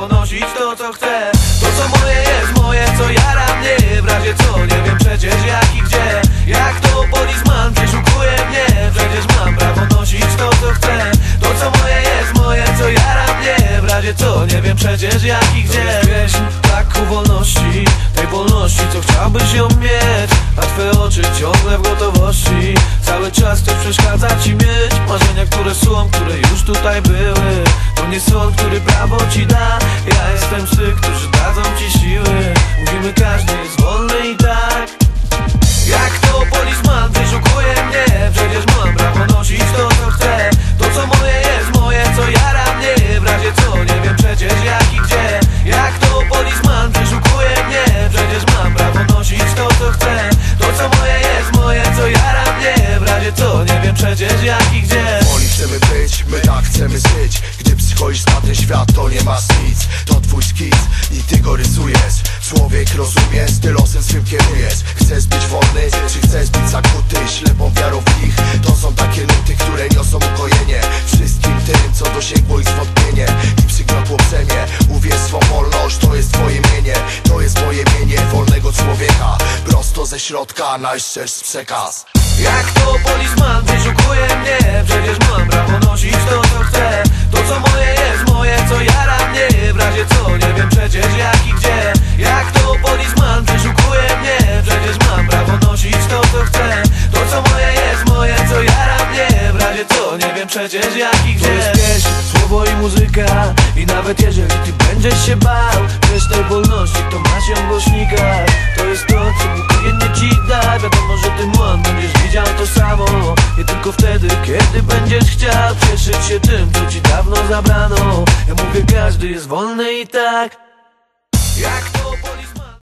nosić to co chcę. To co moje jest moje, co jara mnie W razie co, nie wiem przecież jak i gdzie. Jak to policman przeszukuje mnie? Przecież mam prawo nosić to co chcę. To co moje jest moje, co jara mnie W razie co, nie wiem przecież jak i gdzie. Pieśń tak ku wolności Tej wolności, co chciałbyś ją mieć. A twe oczy ciągle w gotowości. Cały czas ktoś przeszkadza ci mieć. Marzenia, które są, które już tutaj były który prawo ci da. Ja jestem z tych, którzy dadzą ci siły. Mówimy, każdy jest wolny i tak. Jak to policman wyszukuje mnie? Przecież mam prawo nosić to co chcę. To co moje jest moje, co jara mnie. W razie co, nie wiem przecież jak i gdzie. Jak to policman wyszukuje mnie? Przecież mam prawo nosić to co chcę. To co moje jest moje, co jara mnie. W razie co, nie wiem przecież jak i gdzie. Woli chcemy być, my tak chcemy żyć świat, to nie masz nic. To twój skic i ty go rysujesz. Człowiek rozumiesz, ty losem swym kierujesz. Chcesz być wolny, czy chcesz być zakuty? Ślepą wiarą w nich To są takie nuty, które niosą ukojenie. Wszystkim tym, co dosięgło ich zwątpienie. I przygniotło brzemię. Uwierz swą wolność, to jest twoje mienie. To jest moje mienie wolnego człowieka. Prosto ze środka, najszczerszy przekaz. Jak to policman wyszukuje mnie. Przecież mam prawo przecież jak i gdzie pieśń, słowo i muzyka. I nawet jeżeli ty będziesz się bał Wiesz tej wolności, to masz ją w głośnikach. To jest to, co Bóg jedynie ci da. Wiadomo, że ty młon będziesz widział to samo. Nie tylko wtedy, kiedy będziesz chciał Cieszyć się tym, co ci dawno zabrano. Ja mówię, każdy jest wolny i tak. Jak